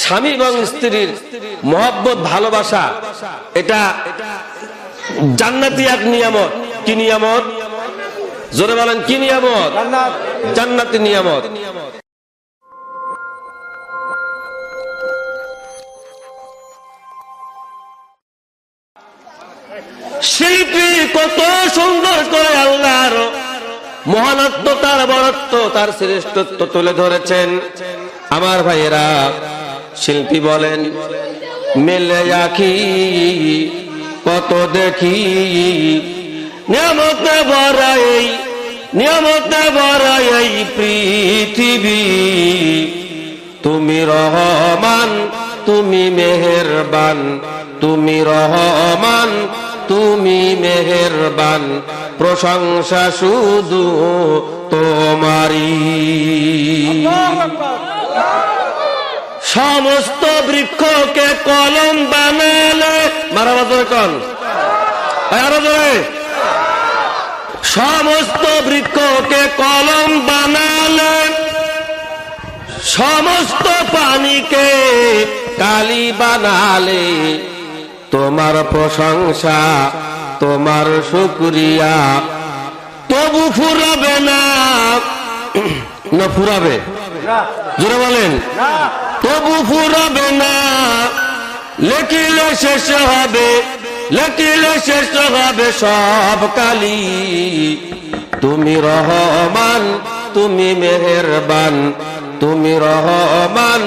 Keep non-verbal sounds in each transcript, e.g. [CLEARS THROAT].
স্বামী এবং স্ত্রীর মহব্বত, ভালোবাসা, এটা জান্নাতি এক নিয়ামত। কি নিয়ামত? জোরে বলেন, কি নিয়ামত? জান্নাতি নিয়ামত। শিল্পী কত সুন্দর করে আল্লাহর মহানত্ব, তার বরত্ব, তার শ্রেষ্ঠত্ব তুলে ধরেছেন। আমার ভাইয়েরা শিল্পী বলেন, মেলে আখি কত দেখি, নিয়ামতে ভরা এই এই পৃথিবী। তুমি রহমান, তুমি মেহেরবান, তুমি রহমান, তুমি মেহেরবান, প্রশংসা শুধু তোমারি সমস্ত বৃক্ষকে কলম বানালে মারা বাজারে কন আরও জোরে। সমস্ত বৃক্ষকে কলম বানালে সমস্ত পানিকে কালি বানালে। তোমার প্রশংসা তোমার শুক্রিয়া তবু ফুরাবে না। [CLEARS THROAT] না ফুরাবে। জোরে বলেন। তবু ফুরাবে না। লেখিলে শেষ হবে লেখিলে শেষ হবে সব কালি। তুমি রহমান, তুমি মেহেরবান, তুমি রহমান,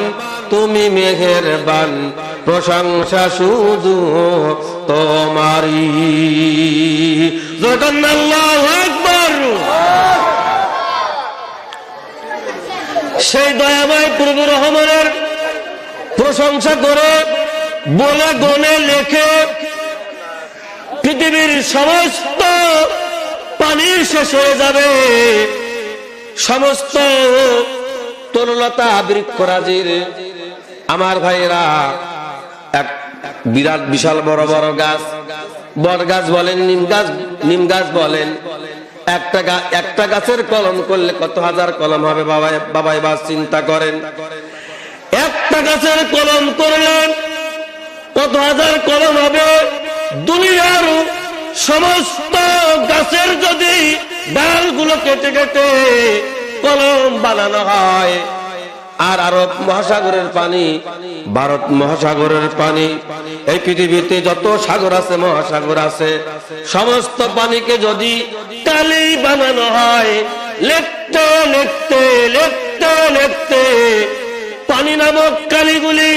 তুমি মেহেরবান। প্রশংসা শুধু তোমারি আকবার। সেই দয়াময় প্রভু রহমানের প্রশংসা করে বলে গনে লেখে, পৃথিবীর সমস্ত পানি শেষ হয়ে যাবে। সমস্ত তরুলতা বৃক্ষরাজির আমার ভাইয়েরা, এক বিরাট বিশাল বড় বড় গাছ। বট গাছ বলেন, নিম গাছ নিম গাছ বলেন। একটা একটা গাছের কলম করলে কত হাজার কলম হবে বাবা বাবাই এবার চিন্তা করেন। একটা গাছের কলম করলেন কত হাজার কলম হবে? দুনিয়ার সমস্ত গাছের যদি ডালগুলো কেটে কেটে কলম বানানো হয়, আর আরব মহাসাগরের পানি, ভারত মহাসাগরের পানি, এই পৃথিবীতে যত সাগর আছে, মহাসাগর আছে, সমস্ত পানিকে যদি কালি বানানো হয়, লিখতে লিখতে লিখতে লিখতে পানি নামক কালিগুলি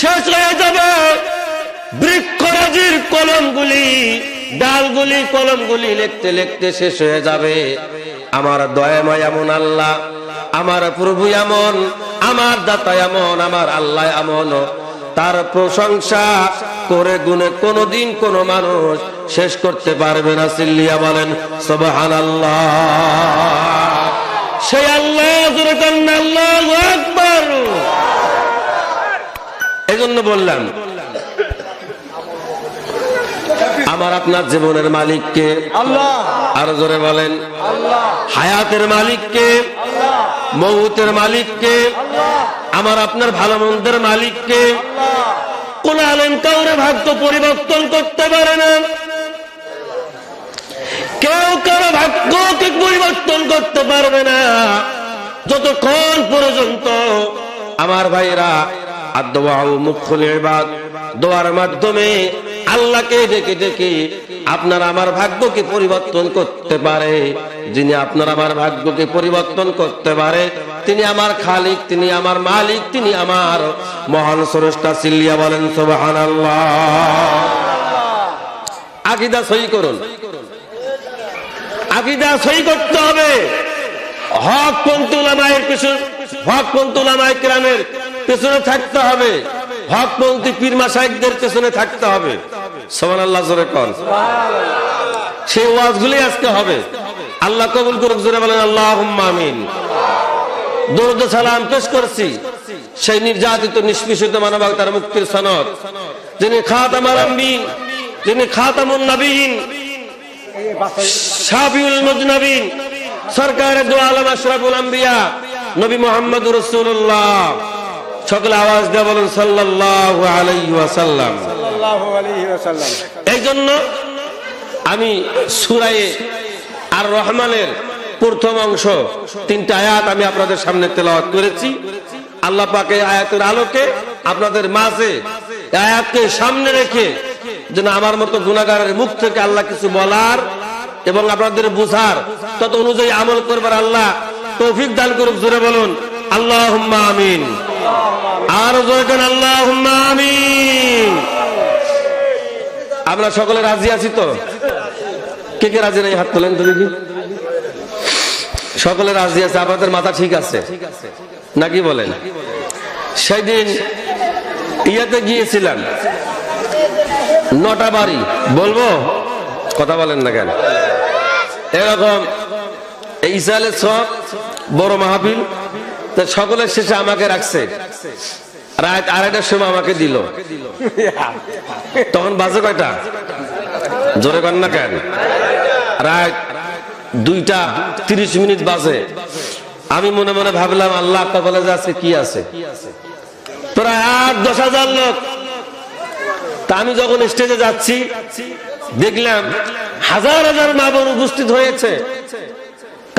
শেষ হয়ে যাবে। বৃক্ষরাজির কলমগুলি, ডালগুলি, কলমগুলি লিখতে লিখতে শেষ হয়ে যাবে। আমার দয়াময় এমন আল্লাহ, আমার প্রভু এমন, আমার দাতা এমন, আমার আল্লাহ এমন। তার প্রশংসা করে গুনে কোনদিন কোন মানুষ শেষ করতে পারবে না, সিল্লিয়া বলেন সবহান আল্লাহ সেই আল্লাহ আল্লাহ আকবর। এই জন্য বললাম আমার আপনার জীবনের মালিককে আল্লাহ। আরও জোরে বলেন হায়াতের মালিককে মৌতের মালিককে আমার আপনার ভালো মন্দের মালিককে কোন আলেম কাউরে ভাগ্য পরিবর্তন করতে পারে না। কেউ কারও ভাগ্যকে পরিবর্তন করতে পারবে না। যতক্ষণ পর্যন্ত আমার ভাইরা আর দোয়া এবাদ দোয়ার মাধ্যমে আল্লাহকে ডেকে ডেকে আপনার আমার ভাগ্যকে পরিবর্তন করতে পারে। যিনি আপনার আমার ভাগ্যকে পরিবর্তন করতে পারে, তিনি আমার খালিক, তিনি আমার মালিক, তিনি আমার মহান স্রষ্টা সিল্লিয়া বলেন সোবাহান আকিদা সই করুন। আকিদা সই করতে হবে। হক পন্থুলামায়ের পিছনে হক পন্থুলামায় গ্রামের পেছনে থাকতে হবে। হক পন্থী পীর মাসাইকদের পেছনে থাকতে হবে। সমান আল্লাহ জোরে কন। সেই ওয়াজগুলি আজকে হবে। আল্লাহ কবুল করুক, জোরে বলেন আল্লাহ আমিন। দরুদ সালাম পেশ করছি। সেই নির্যাতিত, নিষ্পিষিত মুক্তির সনদ। যিনি আম্বিন যিনি নবীন, শাফিউল মুজনবিন সরকার দু আলম আশরাফুল আম্বিয়া, নবী মোহাম্মদ রসুল্লাহ সকলে আওয়াজ দিয়ে বলুন আলাইহি ওয়াসাল্লাম। এই জন্য আমি সুরায়ে আর রহমানের প্রথম অংশ তিনটা আয়াত আমি আপনাদের সামনে তেলাওয়াত করেছি। আল্লাহ পাকে আয়াতের আলোকে আপনাদের মাঝে আয়াতকে সামনে রেখে যেন আমার মতো গুণাগারের মুখ থেকে আল্লাহ কিছু বলার এবং আপনাদের বুঝার তত অনুযায়ী আমল করবার আল্লাহ তৌফিক দান করুক জোরে বলুন আল্লাহ আমিন। আর আমরা সকলে রাজি আছি তো? কে কে রাজি নেই? হাত তোলেন তো দেখি সকলে রাজি আছে, আপনাদের মাথা ঠিক আছে? নাকি বলেন? সেদিন ইয়াতে গিয়েছিলাম। নটা বাড়ি, বলব? কথা বলেন না কেন? এরকম ইসরায়েলের সব বড় মাহফিল। সকলের শেষে আমাকে রাখছে। রাত আড়াইটার সময় আমাকে দিল। তখন বাজে কয়টা? জোরে কর না কেন? রাত দুইটা তিরিশ মিনিট বাজে। আমি মনে মনে ভাবলাম, আল্লাহ কপালে যে আছে কি আছে? প্রায় আট, দশ হাজার লোক। তা আমি যখন স্টেজে যাচ্ছি, দেখলাম হাজার হাজার মা বোন উপস্থিত হয়েছে।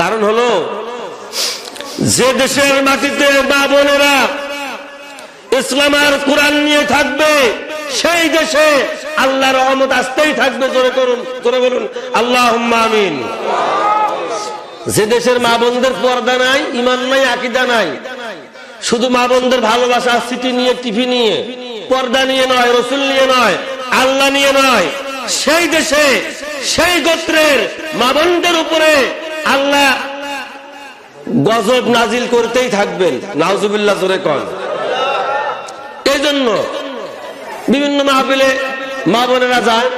কারণ হলো যে দেশের মাটিতে মা বোনেরা ইসলাম আর কোরআন নিয়ে থাকবে, সেই দেশে আল্লাহর রহমত আসতেই থাকবে, জোরে করুন, জোরে বলুন আল্লাহ আমিন। যে দেশের মা বোনদের পর্দা নাই, ইমান নাই, আকিদা নাই, শুধু মা বোনদের ভালোবাসা, সিটি নিয়ে, টিভি নিয়ে, পর্দা নিয়ে নয়, রসুল নিয়ে নয়, আল্লাহ নিয়ে নয়, সেই দেশে, সেই গোত্রের মা বোনদের উপরে আল্লাহ গজব নাজিল করতেই থাকবেন। নাউজুবিল্লাহ, জোরে কন। এই জন্য বিভিন্ন মাহফিলে মা বোনেরা যায়,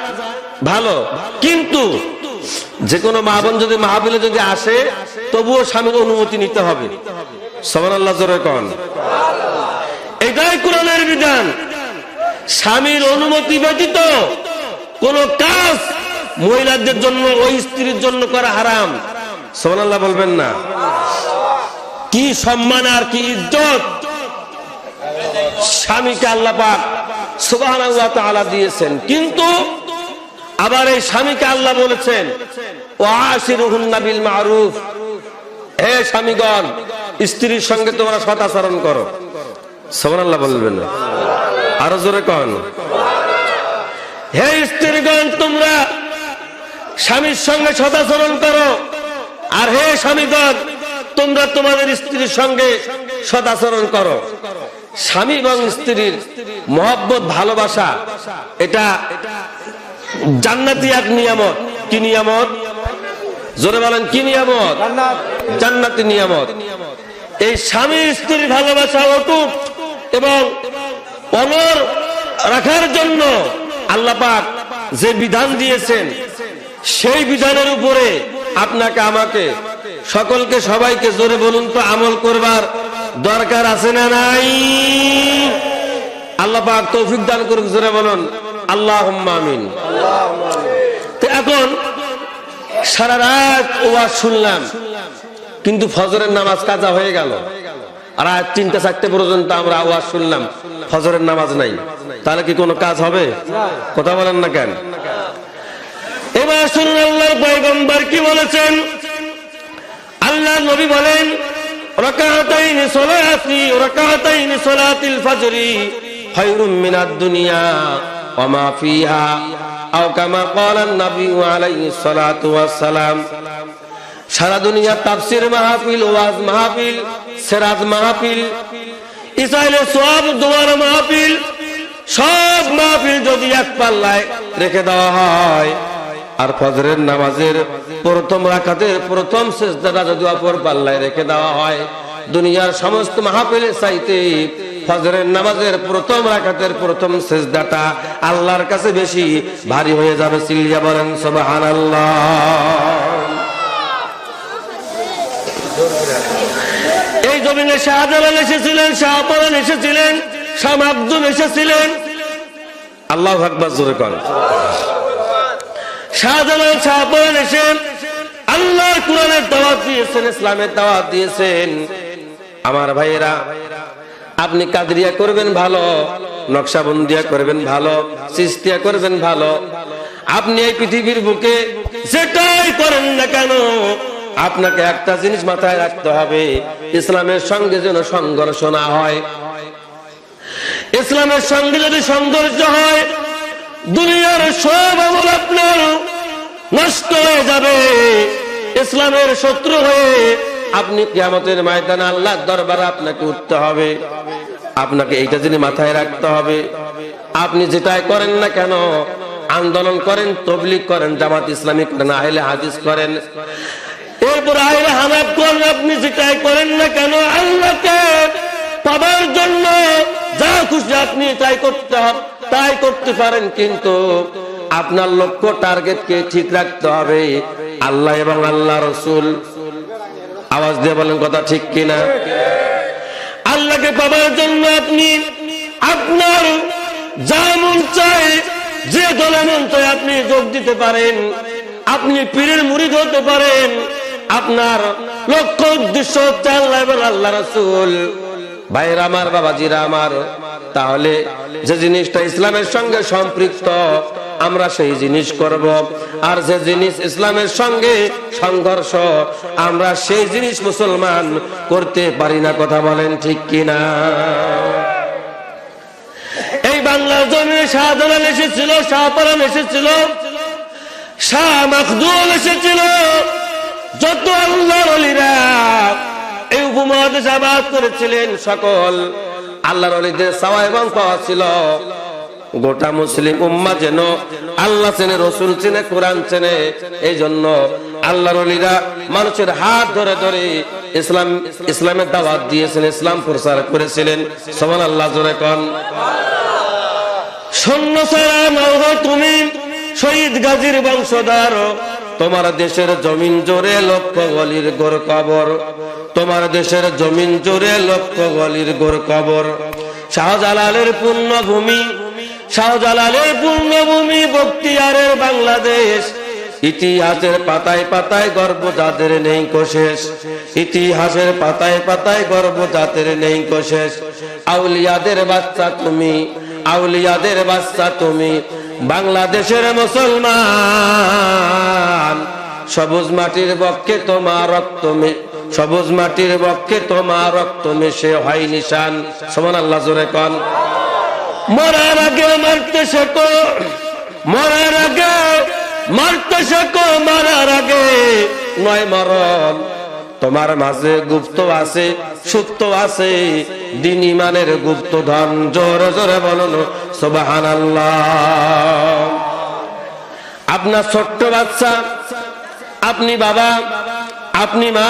ভালো। কিন্তু যে কোনো মা বোন যদি মাহফিলে যদি আসে, তবুও স্বামীর অনুমতি নিতে হবে। সমান আল্লাহ জোরে কন। এটাই কোরআনের বিধান। স্বামীর অনুমতি ব্যতীত কোন কাজ মহিলাদের জন্য ওই স্ত্রীর জন্য করা হারাম। সমান আল্লাহ বলবেন না। কি সম্মান আর কি ইজ্জত? স্বামীকে আল্লাহ পাক সুবহানাহু ওয়া তাআলা দিয়েছেন। কিন্তু আবার এই স্বামীকে আল্লাহ বলেছেন ওয়াশিরুহুন্না বিল মারুফ। হে স্বামীগণ, স্ত্রীর সঙ্গে তোমরা সদাচরণ করো। সোমান আল্লাহ বলবেন আরও জোরে কন। হে স্ত্রীগণ, তোমরা স্বামীর সঙ্গে সদাচরণ করো। আর হে স্বামীগণ তোমরা তোমাদের স্ত্রীর সঙ্গে সদাচরণ করো। স্বামী এবং স্ত্রীর মহব্বত, ভালোবাসা, এটা জান্নাতি এক নিয়ামত। কি নিয়ামত? জোরে বলেন, কি নিয়ামত? জান্নাতি নিয়ামত। এই স্বামী, স্ত্রীর ভালোবাসা অটুট এবং অনর রাখার জন্য আল্লাহ পাক যে বিধান দিয়েছেন, সেই বিধানের উপরে আপনাকে, আমাকে সকলকে সবাইকে জোরে বলুন তো আমল করবার দরকার আছে না নাই? আল্লাহ পাক তৌফিক দান করুক, জোরে বলুন আল্লাহ আমিন। তো এখন সারা রাত ওয়াজ শুনলাম, কিন্তু ফজরের নামাজ কাজা হয়ে গেল। রাত তিনটা, চারটে পর্যন্ত আমরা আওয়াজ শুনলাম, ফজরের নামাজ নাই। তাহলে কি কোনো কাজ হবে? কথা বলেন না কেন? এবার শুনুন, আল্লাহর কি বলেছেন? আল্লাহ নবী বলেন সারা দুনিয়া তাফসির মাহফিল, ওয়াজ মাহফিল, সিরাজ মাহফিল ইসরায়েলের সব দোয়ার মাহফিল, সব মাহফিল যদি এক পাল্লায় রেখে দেওয়া হয় আর ফজরের নামাজের প্রথম রাকাতের প্রথম সেজদাটা যদি অপর পাল্লায় রেখে দেওয়া হয়, দুনিয়ার সমস্ত মাহফিলের চাইতে ফজরের নামাজের প্রথম রাকাতের প্রথম সেজদাটা আল্লাহর কাছে বেশি ভারী হয়ে যাবে সিল্লিয়া বলেন, সুবহানাল্লাহ। এই জমিনে শাহজালাল এসেছিলেন শাহপরান এসেছিলেন, শাহ আব্দুল এসেছিলেন। আল্লাহ আকবর জোরে কর শাহজালাল শাহপরান এসে আল্লাহর কোরআনের দাওয়াত দিয়েছেন, ইসলামের দাওয়াত দিয়েছেন। আমার ভাইয়েরা, আপনি কাদরিয়া করবেন ভালো, নকশাবন্দিয়া করবেন ভালো, সিস্তিয়া করবেন ভালো। আপনি এই পৃথিবীর বুকে যেটাই করেন না কেন, আপনাকে একটা জিনিস মাথায় রাখতে হবে, ইসলামের সঙ্গে যেন সংঘর্ষ না হয়। ইসলামের সঙ্গে যদি সংঘর্ষ হয়, দুনিয়ার সব আমল আপনার নষ্ট হয়ে যাবে। ইসলামের শত্রু হয়ে আপনি কিয়ামতের ময়দানে আল্লাহর দরবারে আপনাকে উঠতে হবে। আপনাকে এইটা জিনিস মাথায় রাখতে হবে। আপনি যেটাই করেন না কেন, আন্দোলন করেন, তবলিগ করেন, জামাত ইসলামী করেন, আহলে হাদিস করেন। এরপর আহলে হানাফ করেন, আপনি যেটাই করেন না কেন, আল্লাহকে পাবার জন্য যা খুশি আপনি তাই করতে তাই করতে পারেন কিন্তু আপনার লক্ষ্য টার্গেটকে ঠিক রাখতে হবে। আল্লাহ এবং আল্লাহ রসুল। আওয়াজ দিয়ে বলেন কথা ঠিক কিনা? আল্লাহকে পাবার জন্য আপনি আপনার যা মন চায়, যে দলে মন চায় আপনি যোগ দিতে পারেন। আপনি পীরের মুড়িদ হতে পারেন। আপনার লক্ষ্য, উদ্দেশ্য হচ্ছে আল্লাহ এবং আল্লাহ রসুল। ভাইরা আমার, বাবাজিরা আমার, তাহলে যে জিনিসটা ইসলামের সঙ্গে সম্পৃক্ত আমরা সেই জিনিস করব। আর যে জিনিস ইসলামের সঙ্গে সংঘর্ষ, আমরা সেই জিনিস মুসলমান করতে পারি না, কথা বলেন ঠিক কিনা? এই বাংলার জমিনে শাহজালাল এসেছিল শাহপালান এসেছিল সকল আল্লাহর পাওয়া ছিল। গোটা মুসলিম উম্মা যেন আল্লাহ চেনে, রসুল চেনে, কোরআন চেনে এই জন্য আল্লাহর অলিরা মানুষের হাত ধরে ধরে ইসলাম, ইসলামের দাওয়াত দিয়েছেন, ইসলাম প্রচার করেছিলেন। সমান আল্লাহ জোরে কন। সৈন্য ছাড়া নাও তুমি, শহীদ গাজীর বংশধর। তোমার দেশের জমিন জোরে লক্ষ গলির গোর কবর। তোমার দেশের জমিন জোরে লক্ষ গলির গোর কবর। শাহজালালের পূর্ণভূমি শাহজালালের পূর্ণভূমি বক্তিয়ারের বাংলাদেশ। ইতিহাসের পাতায় পাতায় গর্ব যাদের নেই কোশেষ ইতিহাসের পাতায় পাতায় গর্ব যাদের নেই কোশেষ আউলিয়াদের বাচ্চা তুমি, আউলিয়াদের বাচ্চা তুমি, বাংলাদেশের মুসলমান। সবুজ মাটির পক্ষে তোমার রক্ত সবুজ মাটির পক্ষে তোমার রক্ত মিশে হয় নিশান। সমান আল্লাহ জোরে কন। মরার আগে মারতে শেখো, মরার আগে মারতে শেখো, মারার আগে নয় মরণ। তোমার মাঝে গুপ্ত আছে, সুপ্ত আছে, দিন ইমানের গুপ্ত ধন। জোরে জোরে বলুন সোবাহান আপনার ছোট্ট বাচ্চা, আপনি বাবা, আপনি মা,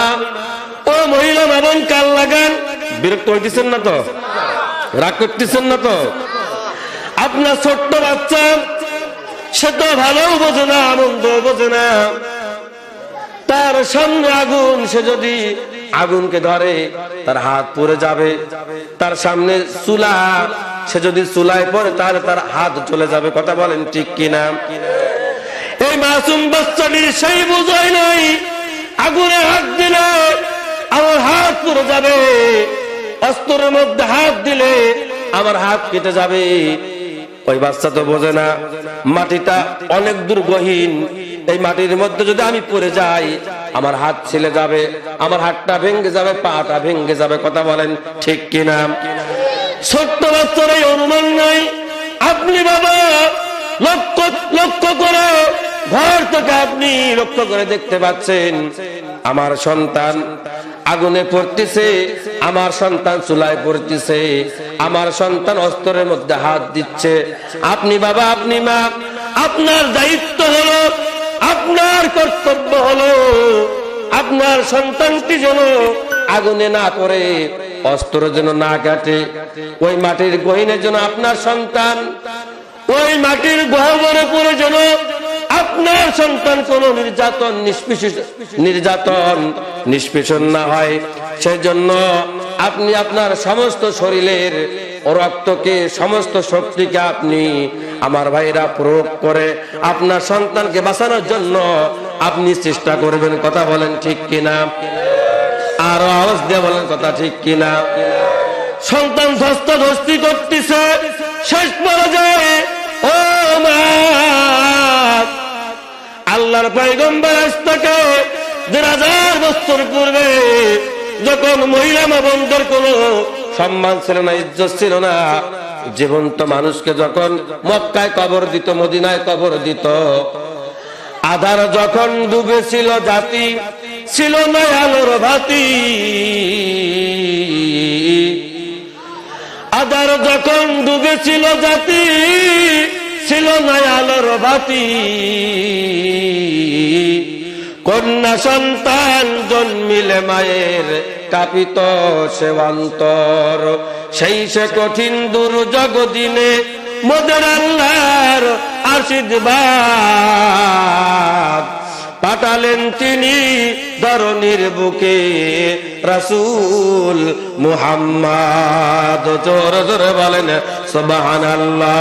ও মহিলা বাবন কাল লাগান। বিরক্ত হইতেছেন না তো? রাগ করতেছেন না তো? আপনার ছোট্ট বাচ্চা, সে তো ভালো বোঝে না আনন্দ বোঝে না। তার সামনে আগুন, সে যদি আগুনকে ধরে, তার হাত পড়ে যাবে। তার সামনে চুলা, সে যদি চুলায় পড়ে, তাহলে তার হাত চলে যাবে। কথা বলেন ঠিক কিনা? এই মাসুম বাচ্চাটির সেই বুঝাই নাই, আগুনে হাত দিলে আমার হাত পুড়ে যাবে। অস্ত্রের মধ্যে হাত দিলে আমার হাত কেটে যাবে। ওই বাচ্চা তো বোঝে না। মাটিটা অনেক দূর গহীন এই মাটির মধ্যে যদি আমি পড়ে যাই, আমার হাত ছেলে যাবে, আমার হাতটা ভেঙে যাবে, পাটা ভেঙে যাবে, কথা বলেন ঠিক কিনা? ছোট্ট বাচ্চার এই অনুমান নাই? আপনি বাবা, লক্ষ্য লক্ষ্য করে ঘর থেকে আপনি লক্ষ্য করে দেখতে পাচ্ছেন, আমার সন্তান আগুনে পড়তেছে, আমার সন্তান চুলায় পড়তেছে, আমার সন্তান অস্ত্রের মধ্যে হাত দিচ্ছে। আপনি বাবা, আপনি মা, আপনার দায়িত্ব হলো, আপনার কর্তব্য হলো, আপনার সন্তানটি যেন আগুনে না পড়ে, অস্ত্র যেন না কাটে, ওই মাটির গহিনের জন্য আপনার সন্তান, ওই মাটির গহবরে পড়ে যেন আপনার সন্তান কোন নির্যাতন নির্যাতন, নিষ্পেষণ না হয়। সেই জন্য আপনি আপনার সমস্ত শরীরের রক্তকে, সমস্ত শক্তিকে আপনি আমার ভাইরা প্রয়োগ করে আপনার সন্তানকে বাঁচানোর জন্য আপনি চেষ্টা করবেন। কথা বলেন ঠিক কিনা? আর আওয়াজ দিয়ে বলেন কথা ঠিক কিনা? সন্তান ধস্ত ধস্তি করতেছে, শেষ পর্যায়ে ও মা আল্লাহর পয়গম্বর আস্তাকে দেড় হাজার বছর পূর্বে যখন মহিলা মা কোন সম্মান ছিল না, ইজ্জত ছিল না, জীবন্ত মানুষকে যখন মক্কায় কবর দিত, মদিনায় কবর দিত, আধার যখন ডুবেছিল, জাতি ছিল না আলোর ভাতি। আধার যখন ডুবেছিল, জাতি ছিল না আলোর ভাতি কন্যা সন্তান জন্মিলে মায়ের কাপিত সেবান্তর। সেই সে কঠিন দুর্যোগ দিনে মোদের আল্লাহর আশীর্বাদ। পাঠালেন তিনি ধরনীর বুকে রাসূল মুহাম্মদ। জোর, জোরে বলেন, সুবহানাল্লাহ।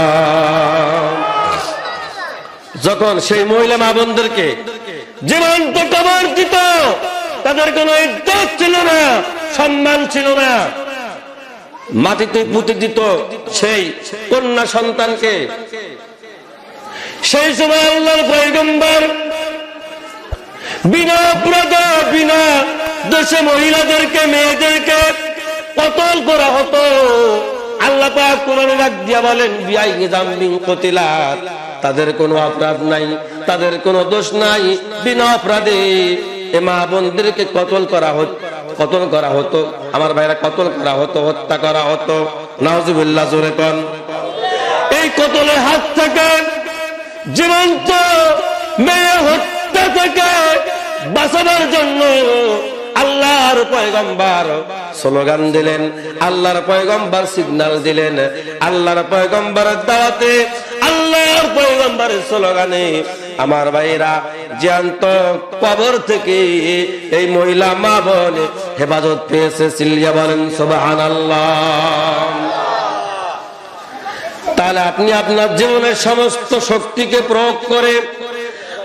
যখন সেই মহিলা মা বোনদেরকে জীবন্ত কবর দিত, তাদের কোনো ইজ্জত ছিল না, সম্মান ছিল না। মাটিতে পুঁতে দিত সেই কন্যা সন্তানকে। সেই সময় আল্লাহর পয়গম্বর বিনা অপরাধ, বিনা দেশে মহিলাদেরকে, মেয়েদেরকে কতল করা হতো? আল্লাহ পাক দিয়া বলেন বিআই নিজামিন তাদের কোনো অপরাধ নাই, তাদের কোনো দোষ নাই। বিনা অপরাধে এ মা বোনদেরকে কতল করা হতো, কতল করা হতো? আমার ভাইরা কতল করা হতো, হত্যা করা হতো? নাহজুবিল্লাহ জোরে কন। এই কতলের হাত থেকে জীবন্ত মেয়ে হত্যা থেকে বাঁচাবার জন্য আল্লাহর পয়গম্বর। স্লোগান দিলেন, আল্লাহর পয়গম্বর সিগন্যাল দিলেন, আল্লাহর পয়গম্বর দাওয়াতে, আল্লাহর পয়গম্বরের স্লোগানে, আমার ভাইরা, জ্যান্ত কবর থেকে এই মহিলা মা বোন হেফাজত পেয়েছে সিলিয়া বলেন সোবাহান তাহলে আপনি আপনার জীবনের সমস্ত শক্তিকে প্রয়োগ করে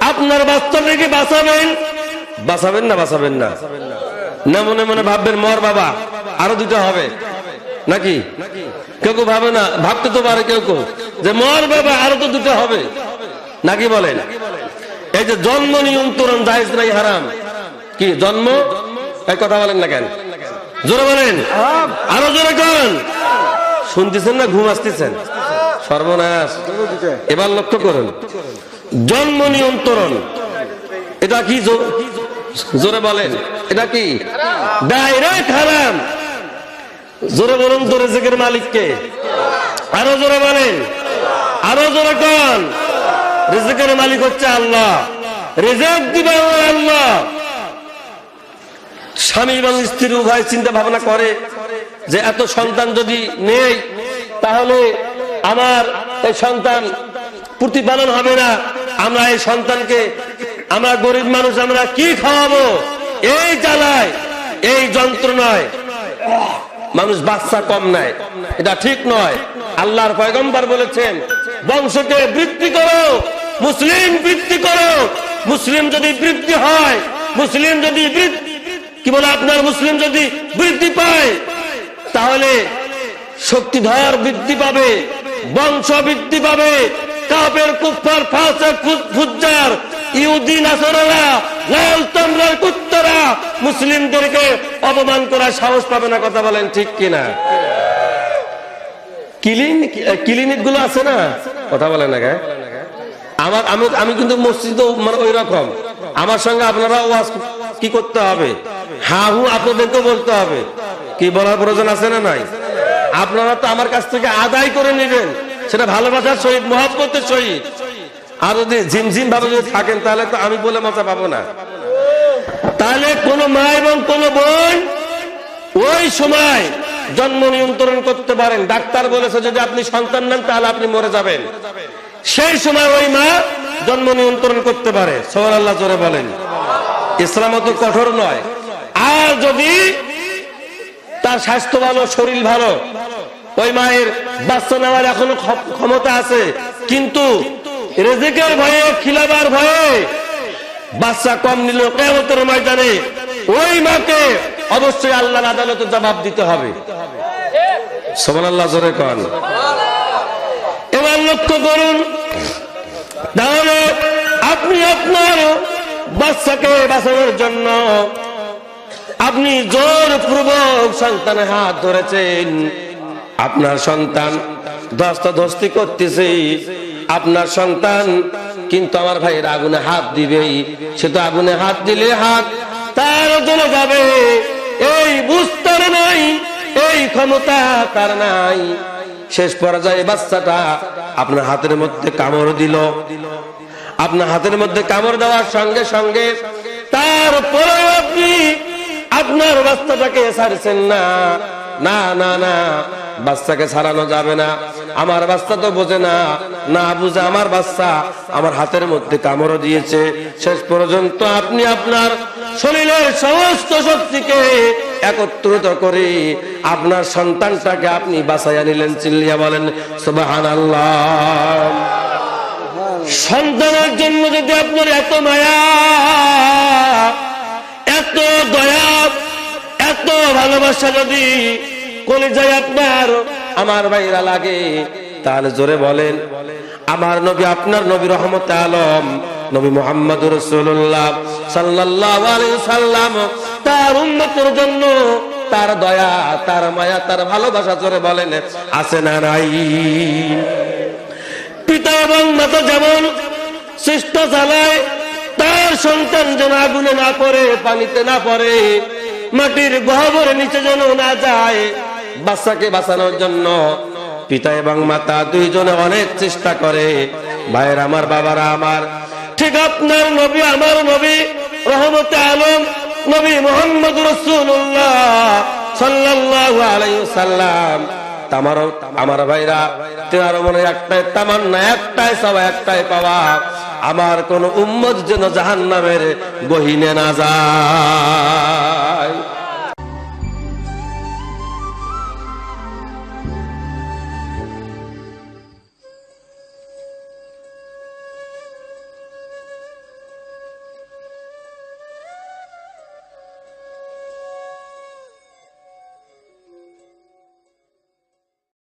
আপনার বাস্তবকে বাঁচাবেন? বাঁচাবেন না বাঁচাবেন না। না মনে মনে ভাববেন, মর বাবা, আরও দুটো হবে। নাকি? কেউ কেউ ভাবে না, ভাবতে তো পারে কেউ কেউ যে মর বাবা, আরও তো দুটো হবে। নাকি বলেন? এই যে জন্ম নিয়ন্ত্রণ জাহেজ নাই, হারাম। কি, জন্ম? এই কথা বলেন না কেন? জোরে বলেন। আরও জোরে কন। শুনতেছেন না, ঘুম আসতেছেন? সর্বনাশ। এবার লক্ষ্য করুন। জন্ম নিয়ন্ত্রণ। এটা কি জোরে বলেন, এটা কি? ডাইরেক্ট হারাম। জোরে বলুন তো রেজেকের মালিককে। আরও জোরে বলেন। আরও জোরে কন। রেজেকের মালিক হচ্ছে আল্লাহ। রেজেক দিবে আল্লাহ। স্বামী এবং স্ত্রী উভয় চিন্তা ভাবনা করে যে এত সন্তান যদি নেই, তাহলে আমার এই সন্তান প্রতিপালন হবে না। আমরা এই সন্তানকে, আমরা গরিব মানুষ, আমরা কি খাওয়াবো? এই জ্বালায়, এই যন্ত্রণায়। মানুষ বাচ্চা কম নেয়। এটা ঠিক নয়। আল্লাহর পয়গম্বর বলেছেন, বংশকে বৃদ্ধি করো, মুসলিম বৃদ্ধি করো। মুসলিম যদি বৃদ্ধি হয়, মুসলিম যদি কি বলে আপনার মুসলিম যদি বৃদ্ধি পায়, তাহলে শক্তিধর বৃদ্ধি পাবে, বংশ বৃদ্ধি পাবে কাপের কুফার ফাঁসে ফুজ্জার, ইহুদি নাসরারা লাল তামরার কুত্তরা, মুসলিমদেরকে অপমান করার সাহস পাবে না, কথা বলেন ঠিক কিনা? ক্লিনিক ক্লিনিকগুলো আছে না? কথা বলেন না আমার আমি আমি কিন্তু মসজিদ মানে ওই রকম। আমার সঙ্গে আপনারা ওয়াজ কি করতে হবে? হা হু আপনাদেরকে বলতে হবে। কি বলার প্রয়োজন আছে না নাই? আপনারা তো আমার কাছ থেকে আদায় করে নেবেন। সেটা ভালোবাসার সহিত, মহাব্বতের সহিত। আর যদি ঝিমঝিম ভাবে যদি থাকেন, তাহলে তো আমি বলে মজা পাবো না। তাহলে কোন মা এবং কোন বোন ওই সময় জন্ম নিয়ন্ত্রণ করতে পারেন। ডাক্তার বলেছে, যদি আপনি সন্তান নেন, তাহলে আপনি মরে যাবেন। সেই সময় ওই মা জন্ম নিয়ন্ত্রণ করতে পারে। সোহান আল্লাহ জোরে বলেন। ইসলাম অত কঠোর নয়। আর যদি তার স্বাস্থ্য ভালো, শরীর ভালো ওই মায়ের বাচ্চা নেওয়ার এখনও ক্ষমতা আছে। কিন্তু রেজেকের ভয়ে, খিলাবার ভয়ে বাচ্চা কম নিল কেমতের ময়দানে ওই মাকে অবশ্যই আল্লাহর আদালতে জবাব দিতে হবে। এবার লক্ষ্য করুন, তাহলে আপনি আপনার বাচ্চাকে বাঁচানোর জন্য আপনি জোর পূর্বক সন্তানের হাত ধরেছেন। আপনার সন্তান ধস্ত ধস্তি করতেছে, আপনার সন্তান কিন্তু আমার ভাইয়ের আগুনে হাত দিবেই সে তো আগুনে হাত দিলে হাত তার জন্য যাবে। এই বুঝতার নাই, এই ক্ষমতা তার নাই। শেষ পর্যায়ে বাচ্চাটা আপনার হাতের মধ্যে কামড় দিল। আপনার হাতের মধ্যে কামড় দেওয়ার সঙ্গে সঙ্গে তারপরে আপনি আপনার বাচ্চাটাকে ছাড়ছেন না। না না না। বাচ্চাকে ছাড়ানো যাবে না। আমার বাচ্চা তো বোঝে না। না বুঝে আমার বাচ্চা আমার হাতের মধ্যে কামড় দিয়েছে। শেষ পর্যন্ত আপনি আপনার শরীরের সমস্ত শক্তিকে একত্রিত করে আপনার সন্তানটাকে আপনি বাঁচাইয়া নিলেন, চিল্লিয়া বলেন সুবাহান আল্লাহ সন্তানের জন্য যদি আপনার এত মায়া, এত দয়া, এত ভালোবাসা যদি কোনে যায় আপনার, আমার ভাইরা লাগে। তাহলে জোরে বলেন, আমার নবী, আপনার নবী রহমত আলম, নবী মোহাম্মদ রসুল্লাহ সাল্লাহ সাল্লাম তার উন্নতির জন্য তার দয়া, তার মায়া, তার ভালোবাসা জোরে বলেন, আছে না নাই? পিতা এবং মাতা যেমন চেষ্টা চালায় তার সন্তান যেন আগুনে না পড়ে, পানিতে না পড়ে, মাটির গহবরে নিচে যেন না যায় বাচ্চাকে বাঁচানোর জন্য। পিতা এবং মাতা দুইজনে অনেক চেষ্টা করে। ভাইয়ের আমার, বাবারা আমার। ঠিক আপনার নবী, আমার নবী, রহমতে আলম, নবী মোহাম্মদ রসুল্লাহ সাল্লাল্লাহু আলাইহি সাল্লাম আমারও আমার ভাইরা, তেনার মনে একটাই তামান্না, একটাই সব একটাই পাওয়া। আমার কোন উম্মত যেন জাহান নামের গহিনে না যায়।